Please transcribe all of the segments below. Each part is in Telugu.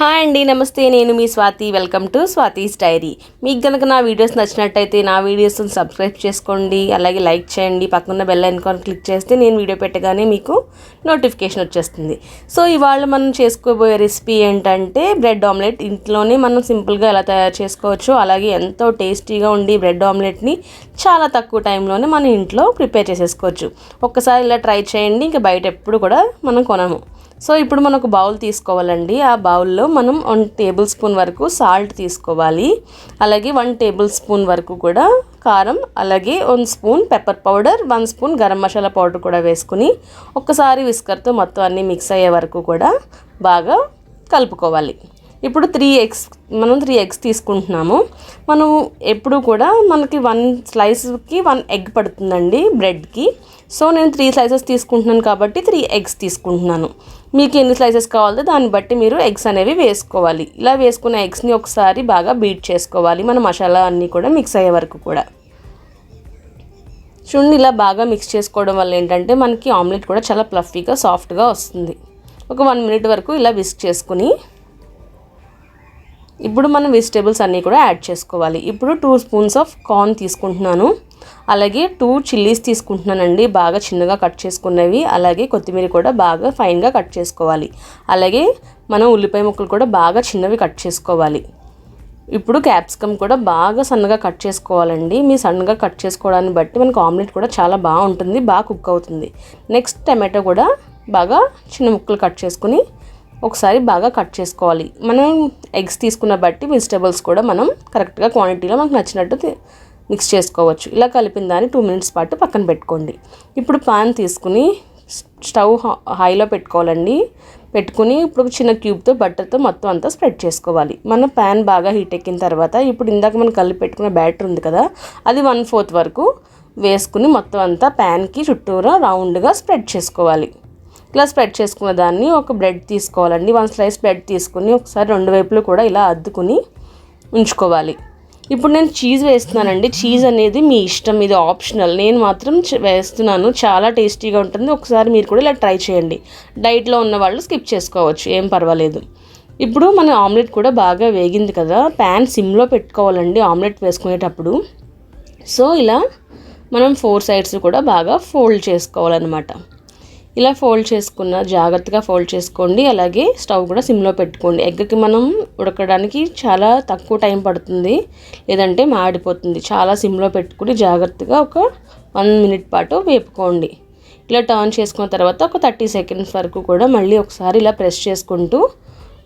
హాయ్ అండి నమస్తే. నేను మీ Swathi. Welcome to Swathi's diary. మీకు కనుక నా వీడియోస్ నచ్చినట్టయితే నా వీడియోస్ని సబ్స్క్రైబ్ చేసుకోండి అలాగే లైక్ చేయండి. పక్కన బెల్ ఐకాన్ క్లిక్ చేస్తే నేను వీడియో పెట్టగానే మీకు నోటిఫికేషన్ వచ్చేస్తుంది. సో ఇవాళ మనం చేసుకోబోయే రెసిపీ ఏంటంటే బ్రెడ్ ఆమ్లెట్. ఇంట్లోనే మనం సింపుల్గా ఎలా తయారు చేసుకోవచ్చు అలాగే ఎంతో టేస్టీగా ఉండి బ్రెడ్ ఆమ్లెట్ని చాలా తక్కువ టైంలోనే మనం ఇంట్లో ప్రిపేర్ చేసేసుకోవచ్చు. ఒక్కసారి ఇలా ట్రై చేయండి ఇంకా బయట ఎప్పుడు కూడా మనం కొనము. సో ఇప్పుడు మనం ఒక బౌల్ తీసుకోవాలండి. ఆ బౌల్లో మనం వన్ టేబుల్ స్పూన్ వరకు సాల్ట్ తీసుకోవాలి. అలాగే వన్ టేబుల్ స్పూన్ వరకు కూడా కారం అలాగే one spoon pepper powder one spoon garam masala powder కూడా వేసుకుని ఒక్కసారి విస్కర్తో మొత్తం అన్నీ మిక్స్ అయ్యే వరకు కూడా బాగా కలుపుకోవాలి. ఇప్పుడు త్రీ ఎగ్స్ మనం త్రీ ఎగ్స్ తీసుకుంటున్నాము. మనం ఎప్పుడు కూడా మనకి వన్ స్లైస్కి వన్ ఎగ్ పడుతుందండి బ్రెడ్కి సో నేను త్రీ స్లైసెస్ తీసుకుంటున్నాను కాబట్టి త్రీ ఎగ్స్ తీసుకుంటున్నాను. మీకు ఎన్ని స్లైసెస్ కావాలో దాన్ని బట్టి మీరు ఎగ్స్ అనేవి వేసుకోవాలి. ఇలా వేసుకున్న ఎగ్స్ని ఒకసారి బాగా బీట్ చేసుకోవాలి. మన మసాలా అన్నీ కూడా మిక్స్ అయ్యే వరకు కూడా. చూడండి ఇలా బాగా మిక్స్ చేసుకోవడం వల్ల ఏంటంటే మనకి ఆమ్లెట్ కూడా చాలా ప్లఫీగా సాఫ్ట్గా వస్తుంది. ఒక వన్ మినిట్ వరకు ఇలా విస్క్ చేసుకుని ఇప్పుడు మనం వెజిటేబుల్స్ అన్నీ కూడా యాడ్ చేసుకోవాలి. ఇప్పుడు టూ స్పూన్స్ ఆఫ్ కార్న్ తీసుకుంటున్నాను. అలాగే టూ చిల్లీస్ తీసుకుంటున్నానండి. బాగా చిన్నగా కట్ చేసుకున్నవి. అలాగే కొత్తిమీర కూడా బాగా ఫైన్గా కట్ చేసుకోవాలి. అలాగే మనం ఉల్లిపాయ ముక్కలు కూడా బాగా చిన్నవి కట్ చేసుకోవాలి. ఇప్పుడు క్యాప్సికమ్ కూడా బాగా సన్నగా కట్ చేసుకోవాలండి. మీ సన్నగా కట్ చేసుకోవడాన్ని బట్టి మనకు ఆమ్లెట్ కూడా చాలా బాగుంటుంది బాగా కుక్ అవుతుంది. నెక్స్ట్ టమాటో కూడా బాగా చిన్న ముక్కలు కట్ చేసుకుని ఒకసారి బాగా కట్ చేసుకోవాలి. మనం ఎగ్స్ తీసుకున్న బట్టి వెజిటేబుల్స్ కూడా మనం కరెక్ట్గా క్వాంటిటీలో మనకు నచ్చినట్టు మిక్స్ చేసుకోవచ్చు. ఇలా కలిపిన దాన్ని టూ మినిట్స్ పాటు పక్కన పెట్టుకోండి. ఇప్పుడు పాన్ తీసుకుని స్టవ్ హైలో పెట్టుకోవాలండి. పెట్టుకుని ఇప్పుడు చిన్న క్యూబ్తో బట్టర్తో మొత్తం అంతా స్ప్రెడ్ చేసుకోవాలి. మన ప్యాన్ బాగా హీట్ ఎక్కిన తర్వాత ఇప్పుడు ఇందాక మనం కలిపి పెట్టుకున్న బ్యాటర్ ఉంది కదా అది వన్ ఫోర్త్ వరకు వేసుకుని మొత్తం అంతా ప్యాన్కి చుట్టూరా రౌండ్గా స్ప్రెడ్ చేసుకోవాలి. ఇలా స్ప్రెడ్ చేసుకున్న దాన్ని ఒక బ్రెడ్ తీసుకోవాలండి. వన్ స్లైస్ బ్రెడ్ తీసుకుని ఒకసారి రెండు వైపులు కూడా ఇలా అద్దుకుని ఉంచుకోవాలి. ఇప్పుడు నేను చీజ్ వేస్తున్నానండి. చీజ్ అనేది మీ ఇష్టం. ఇది ఆప్షనల్ నేను మాత్రం వేస్తున్నాను. చాలా టేస్టీగా ఉంటుంది. ఒకసారి మీరు కూడా ఇలా ట్రై చేయండి. డైట్లో ఉన్న వాళ్ళు స్కిప్ చేసుకోవచ్చు. ఏం పర్వాలేదు. ఇప్పుడు మన ఆమ్లెట్ కూడా బాగా వేగింది కదా. ప్యాన్ సిమ్లో పెట్టుకోవాలండి ఆమ్లెట్ వేసుకునేటప్పుడు. సో ఇలా మనం ఫోర్ సైడ్స్ కూడా బాగా ఫోల్డ్ చేసుకోవాలన్నమాట. ఇలా ఫోల్డ్ చేసుకున్న జాగ్రత్తగా ఫోల్డ్ చేసుకోండి. అలాగే స్టవ్ కూడా సిమ్లో పెట్టుకోండి. ఎగ్కి మనం ఉడకడానికి చాలా తక్కువ టైం పడుతుంది. లేదంటే మాడిపోతుంది. చాలా సిమ్లో పెట్టుకుని జాగ్రత్తగా ఒక వన్ మినిట్ పాటు వేపుకోండి. ఇలా టర్న్ చేసుకున్న తర్వాత ఒక థర్టీ సెకండ్స్ వరకు కూడా మళ్ళీ ఒకసారి ఇలా ప్రెస్ చేసుకుంటూ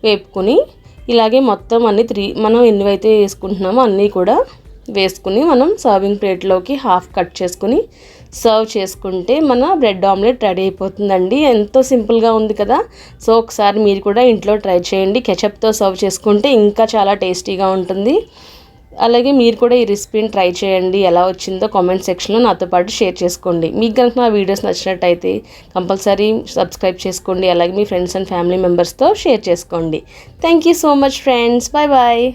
వేపుకొని ఇలాగే మొత్తం అన్ని త్రీ మనం ఎన్నివైతే వేసుకుంటున్నామో అన్నీ కూడా వేసుకుని మనం సర్వింగ్ ప్లేట్లోకి హాఫ్ కట్ చేసుకుని సర్వ్ చేసుకుంటే మన బ్రెడ్ ఆమ్లెట్ రెడీ అయిపోతుందండి. ఎంతో సింపుల్గా ఉంది కదా. సో ఒకసారి మీరు కూడా ఇంట్లో ట్రై చేయండి. కెచప్తో సర్వ్ చేసుకుంటే ఇంకా చాలా టేస్టీగా ఉంటుంది. అలాగే మీరు కూడా ఈ రెసిపీని ట్రై చేయండి. ఎలా వచ్చిందో కామెంట్ సెక్షన్లో నాతో పాటు షేర్ చేసుకోండి. మీకు కనుక నా వీడియోస్ నచ్చినట్టయితే కంపల్సరీ సబ్స్క్రైబ్ చేసుకోండి. అలాగే మీ ఫ్రెండ్స్ అండ్ ఫ్యామిలీ మెంబర్స్తో షేర్ చేసుకోండి. Thank you so much friends bye bye